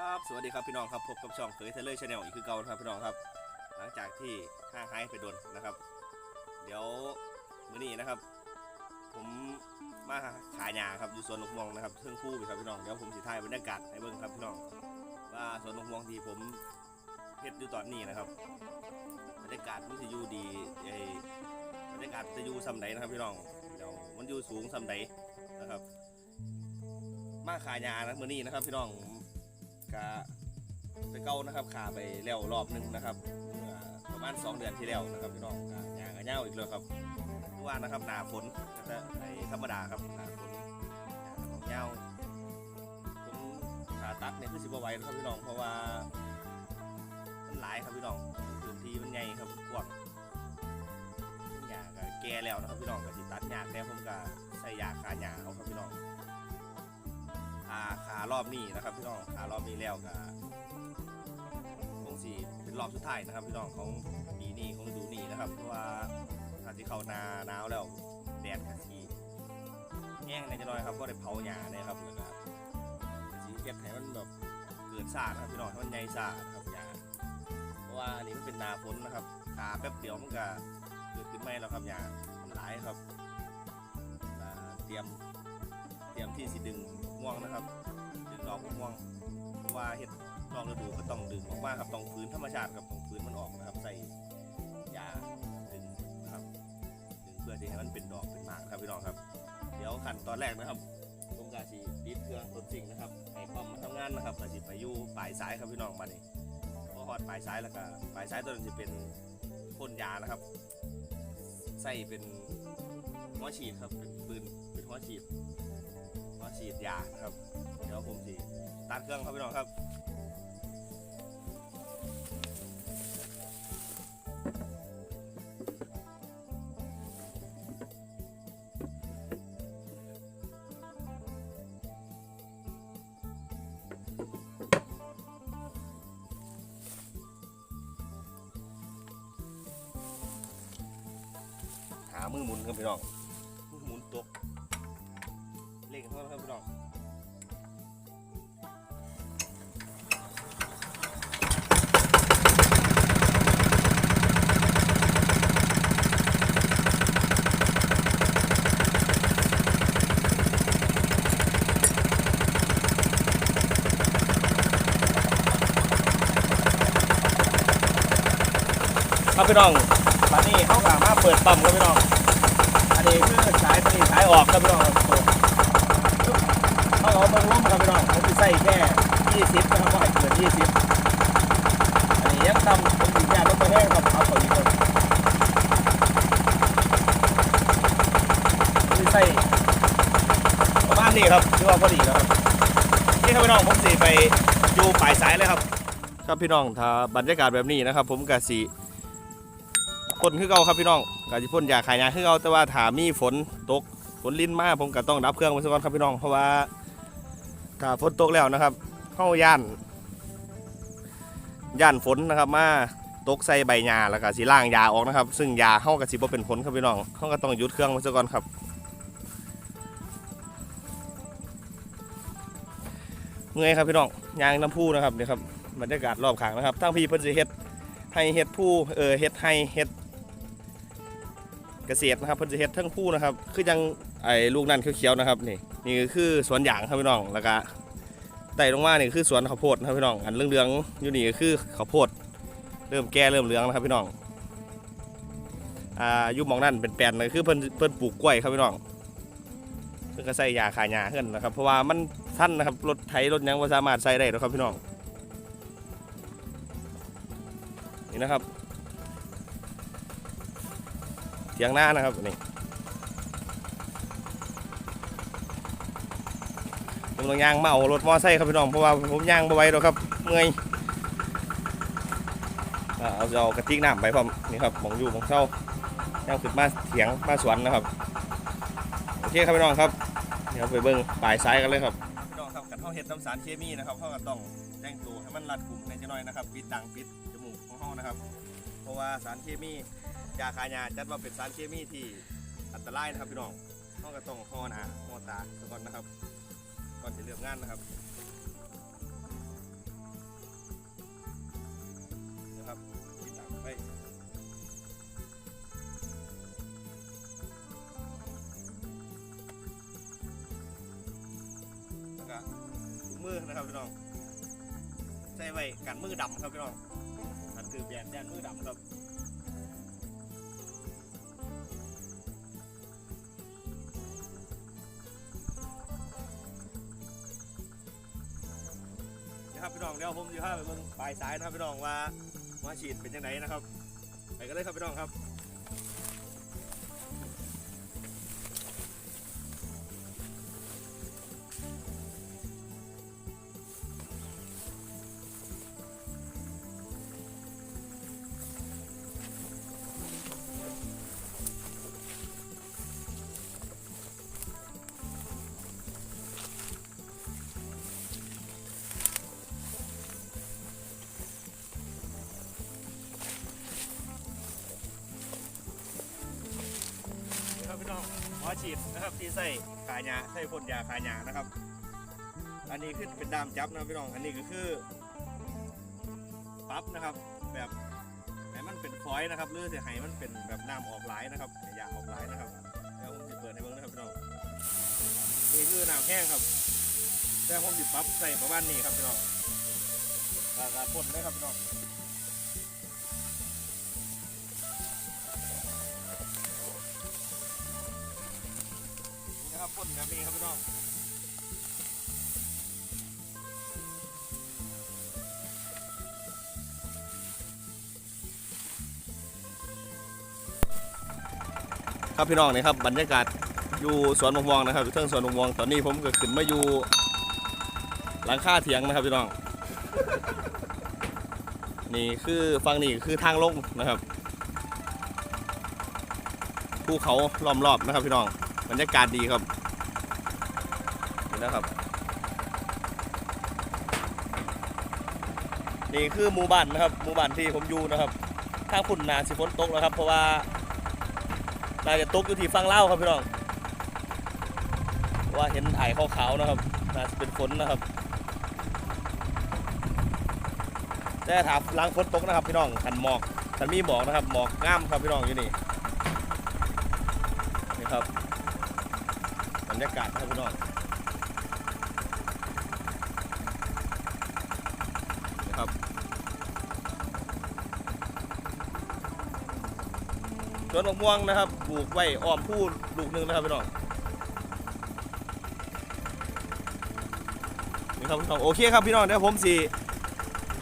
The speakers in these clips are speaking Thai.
ครับสวัสดีครับพี่น้องครับพบกับช่องเคยเทเลอร์ชาแนลอีกคือเก่าครับพี่น้องครับ หลังจากที่ห่างหายไปโดนนะครับ เดี๋ยวมื้อนี้นะครับ ผมมาขายยาครับอยู่สวนลูกม่วงนะครับเพิ่งคู่ไปครับพี่น้องเดี๋ยวผมสิถ่ายบรรยากาศให้เบิ่งครับพี่น้องว่าสวนลูกม่วงที่ผมเฮ็ดอยู่ตอนนี้นะครับบรรยากาศมันจะอยู่ดีไอ้บรรยากาศจะอยู่ซำใดนะครับพี่น้องเดี๋ยวมันอยู่สูงซำใดนะครับ มาขายยานะมื้อนี้นะครับพี่น้อง กะไปเก้านะครับขาไปแล้วรอบหนึงนะครับเมื่อประมาณ 2 เดือนที่แล้วนะครับพี่น้องกะยางกะเน่าอีกแล้วครับเพราะว่านะครับหนาฝนก็จะในธรรมดาครับหนาฝนยางกะเน่าผมขาตัดเนี่ยคือสิบไหว้นะครับพี่น้องเพราะว่ามันหลายครับพี่น้องพื้นที่มันใหญ่ครับกว้าง ยางกะแก่แล้วนะครับพี่น้องก็สิตัดยากแน่ผมก็ใส่ยาคาหยาเอาครับพี่น้อง ขาขารอบนี้นะครับพี่น้องขารอบนี้แล้วก็คงสีเป็นรอบสุดท้ายนะครับพี่น้องของปีนี้ของฤดูนี้นะครับเพราะว่าถ้าที่เขานาหนาวแล้วแดดกะสีแห้งในจะน้อยครับก็ได้เผาหญ้าเนี่ยครับแล้วก็สีเก็บให้มันแบบเกิดซ่านะครับพี่น้องให้มันใหญ่ซ่านะครับหญ้าเพราะว่าอันนี้มันเป็นหนาฝนนะครับขาแป๊บเดียวมันก็เกิดขึ้นไม่แล้วครับหญ้ามันหลายครับเตรียมเตรียมที่สิดึง ม่วงนะครับดึงดอกม่วงเพราะว่าเห็ดนอกฤดูก็ต้องดึงออกมาครับต้องฟื้นธรรมชาติครับต้องฟื้นมันออกนะครับ ใส่ยาดึงนะครับดึงเพื่อที่ให้มันเป็นดอกเป็นหมากครับพี่น้องครับ เดี๋ยวขั้นตอนแรกนะครับผมกาสีดิดเครื่องรถสิ่งนะครับให้ความมาทำงานนะครับกาสีไปยู่ปลายสายครับพี่น้องมานี่พอฮอดปลายสายแล้วก็ปลายสายตัวนั้นจะเป็นพ่นยานะครับ ใส่เป็นหัวฉีดครับเป็นปืนเป็นหัวฉีด ฉีดยานะครับ เดี๋ยวผมสิตัดเครื่องครับพี่น้องครับหามือหมุนครับพี่น้อง ครับพี่น้องตอนนี้เขาสามารถเปิดปั๊มครับพี่น้อง อันนี้คือสายตัวนี้สายออกครับพี่น้องเขาเอามาร่วมครับพี่น้องผมจะใส่แค่20นะครับว่าให้เกิน20อันนี้ยังทำผมถึงแค่ลดไปแห้งครับเอาไปอีกคนผมจะใส่ประมาณนี้ครับถือว่าพอดีแล้วครับนี่ครับพี่น้องผมสีไปอยู่ปลายสายเลยครับ ครับพี่น้องถ้าบรรยากาศแบบนี้นะครับ ผมกะสี พ่นคือเก่าครับพี่น้องกะสิพ่นยาขายยาคือเก่าแต่ว่าถามีฝนตกฝนลิ้นมาผมก็ต้องดับเครื่องไว้ซะก่อนครับพี่น้องเพราะว่าถ้าฝนตกแล้วนะครับเข้าย่านย่านฝนนะครับมาตกใส่ใบหญ้าแล้วก็สีล่างยาออกนะครับ ซึ่งยาเข้ากับสีบ่เป็นผลครับพี่น้องเขาก็ต้องหยุดเครื่องไว้ซะก่อนครับ เมื่อยครับพี่น้องยางน้ำพุนะครับเนี่ยครับบรรยากาศรอบข้างนะครับทั้งพี่เพิ่นสิเฮ็ดให้เฮ็ดผู้เออเฮ็ดให้เฮ็ด เกษตรนะครับเพิ่นสิเฮ็ดทั้งผู้นะครับ คือยังไอ้ลูกนั่นเขียวๆนะครับนี่นี่คือสวนยางครับพี่น้องแล้วก็ไต่ลงมานี่คือสวนข้าวโพดนะครับพี่น้องอันเหลืองๆอยู่นี่ก็คือข้าวโพด เริ่มแก่เริ่มเหลืองนะครับพี่น้องอ่าอยุบมองนั่นเป็นแปลนเลยคือเพิ่นเพิ่นปลูกกล้วยครับพี่น้องเพิ่นก็ใส่ยาขายยาขึ้นนะครับ เพราะว่ามันสั้นนะครับรถไถรถยังบ่สามารถใส่ได้หรอกครับพี่น้องนี่นะครับ ถียงหน้านะครับนี่ผมต้องย่างมาเอารถมอไซค์ครับพี่น้องเพราะว่าผมย่างบ่ไหวหรอกครับเมื่อยอ่าเอาเอากระติกน้ำไปพร้อมนี่ครับหมองอยู่หมองเช่าย่างขึ้นมาเถียงมาสวนนะครับโอเคครับพี่น้องครับเดี๋ยวไปเบิ้งปลายซ้ายกันเลยครับพี่น้องครับกันเท่าเห็ดน้ำสารเคมีนะครับเข้าก็ต้องแต่งตัวให้มันรัดกุมในจะน้อยนะครับปิดดังปิดจมูกของเขานะครับ เพราะว่าสารเคมี ยาคายาจัดว่าเป็นสารเคมีที่อันตรายนะครับพี่น้องต้องกระต้องห่อหนาห่อตาซก่อนนะครับ ก่อนจะเริ่มงานนะครับนะครับที่ตักไปมือนะครับพี่น้องใส่ไว้กันมือดำครับพี่น้องมันคือแบนแดนมือดำครับ พี่น้องเดี๋ยวผมจะพาไปเบิ่งปลายสายนะครับพี่น้องว่ามาฉีดเป็นยังไงนะครับ ไปกันเลยครับพี่น้องครับ ฉีดนะครับ ที่ใส่ขายาใส่พ่นยาขายานะครับ อันนี้คือเป็นดามจับนะพี่น้อง อันนี้ก็คือปั๊บนะครับ แบบให้มันเป็นฟอยนะครับหรือจะให้มันเป็นแบบน้ำออกไหลนะครับให้ยาออกไหลนะครับเดี๋ยวผมจะเปิดให้เบิ่งนะครับพี่น้องนี่คือน้ำแห้งครับแต่ผมจะปรับใส่ประมาณนี้ครับพี่น้องแล้วก็พ่นเลยครับพี่น้อง นะครับพ่นแบบนี้ครับพี่น้องครับพี่น้องนี่ครับบรรยากาศอยู่สวนมะม่วงนะครับอยู่เทิงสวนมะม่วงตอนนี้ผมก็ขึ้นมาอยู่หลังคาเถียงนะครับพี่น้อง นี่คือฟังนี่คือทางลงนะครับภูเขาล้อมรอบนะครับพี่น้อง บรรยากาศดีครับเห็นี่นะครับ นี่คือหมู่บ้านนะครับหมู่บ้านที่ผมอยู่นะครับถ้าคุณนาสิฝนตกแล้วครับ เพราะว่าน่าจะตกอยู่ที่ฝั่งเล่าครับพี่น้องว่าเห็นไอ้ขาวๆนะครับน่าจะเป็นฝนนะครับแต่ถามล้างฝนตกนะครับพี่น้องขันหมอกขันมีหมอกนะครับหมอกงามครับพี่น้องอยู่นี่นี่ครับ รรยากาศครับพี่น้องนะครับสวนมะม่วงนะครับปลูกไว้อ้อมผู้ลูกหนึ่งนะครับพี่น้องนี่ครับพี่น้องโอเคครับพี่น้องเดี๋ยวผมสิ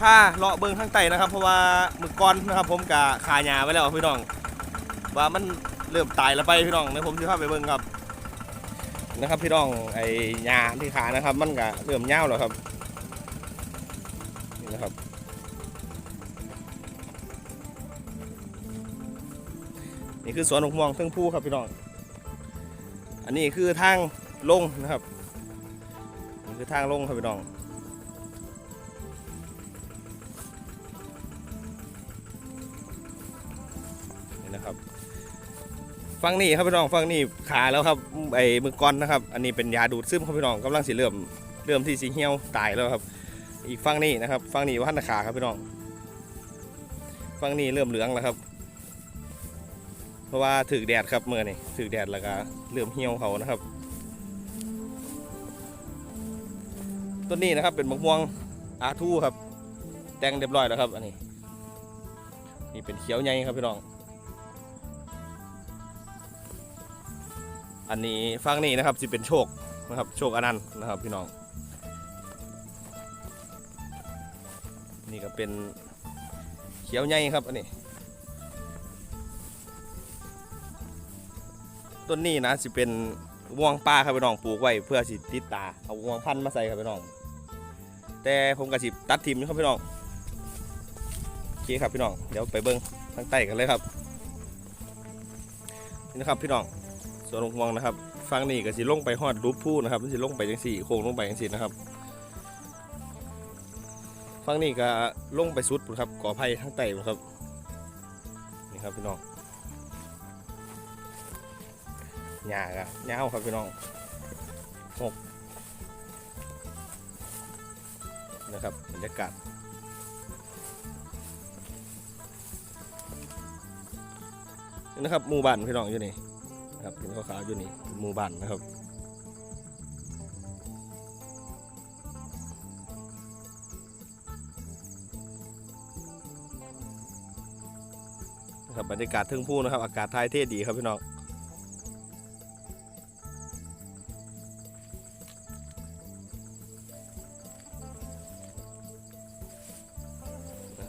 ผ้าเลาะเบิ้งข้างใต้นะครับ เพราะว่ามือก้อนนะครับ ผมกะขายาไว้แล้วพี่น้อง ว่ามันเริ่มตายแล้วไปพี่น้องเดี๋ยวผมจะพาไปเบิ้งครับ นะครับพี่น้องไอ้ยาที่ขานะครับ มันก็เริ่มเน่าแล้วครับนี่นะครับนี่คือสวนหกม่วงเทิงผู้ครับพี่น้อง อันนี้คือทางลงนะครับนี่คือทางลงครับพี่น้อง ฟังนี่ครับพี่น้องฟังนี่ขาแล้วครับไอ้มือก้อนนะครับ อันนี้เป็นยาดูดซึมครับพี่น้องกำลังสิเริ่มเริ่มที่สีเหี่ยวตายแล้วครับ อีกฟังนี่นะครับฟังนี่ว่าหันขาครับพี่น้องฟังนี่เริ่มเหลืองแล้วครับ เพราะว่าถือแดดครับเมื่อนี่ถือแดดแล้วก็เริ่มเหี่ยวเขานะครับต้นนี้นะครับเป็นมะม่วงอาทูครับ แต่งเรียบร้อยแล้วครับ อันนี้ นี่เป็นเขียวใหญ่ครับพี่น้อง อันนี้ฟังนี่นะครับสิเป็นโชคนะครับ โชคอนันต์นะครับพี่น้อง นี่ก็เป็นเขียวใหญ่ครับอันนี้ต้นนี้นะสิเป็นม่วงป้าครับพี่น้องปลูกไว้เพื่อสิติดตาเอาม่วงพันธุ์มาใส่ครับพี่น้อง แต่ผมก็สิตัดทิมครับพี่น้องโอเคครับพี่น้องเดี๋ยวไปเบิ้งทางใต้กันเลยครับนี่นะครับพี่น้อง สวนลงห่วงนะครับฟังนี่ก็สิลงไปฮอดรูปผู้นะครับมันสิลงไปจังสี่โค้งลงไปจังสี่นะครับฟังนี่ก็ลงไปสุดครับก่อไผ่ทั้งไต่ครับนี่ครับพี่น้องหญ้าก็ยาวครับพี่น้องหกนะครับบรรยากาศนี่นะครับหมู่บ้านพี่น้องอยู่นี่น ครับเห็นขาวๆอยู่นี่หมู่บ้านนะครับครับบรรยากาศทึ่งผู้นะครับ อากาศท้ายเท่ดีครับพี่น้อง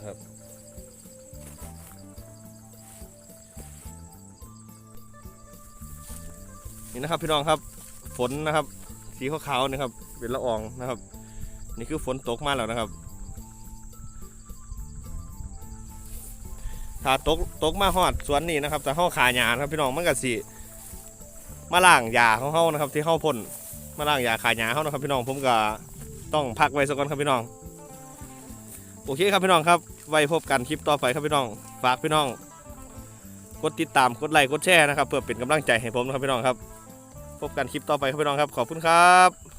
ครับ นี่นะครับ พี่น้องครับฝนนะครับ สีขาวๆนะครับเป็นละอองนะครับ นี่คือฝนตกมาแล้วนะครับถ้าตกตกมาฮอดสวนนี่นะครับแต่เฮาขาหญ้านครับพี่น้องมันก็สิมาล้างหญ้าของเฮานะครับ ที่เฮาพ่นมาล้างหญ้าขาหญ้าเฮานะครับ พี่น้องผมก็ต้องพักไว้สักก่อนครับพี่น้อง โอเคครับพี่น้องครับ ไว้พบกันคลิปต่อไปครับพี่น้อง ฝากพี่น้อง กดติดตามกดไลค์กดแชร์นะครับ เพื่อเป็นกำลังใจให้ผมนะครับพี่น้องครับ พบกันคลิปต่อไปครับพี่น้องครับ ขอบคุณครับ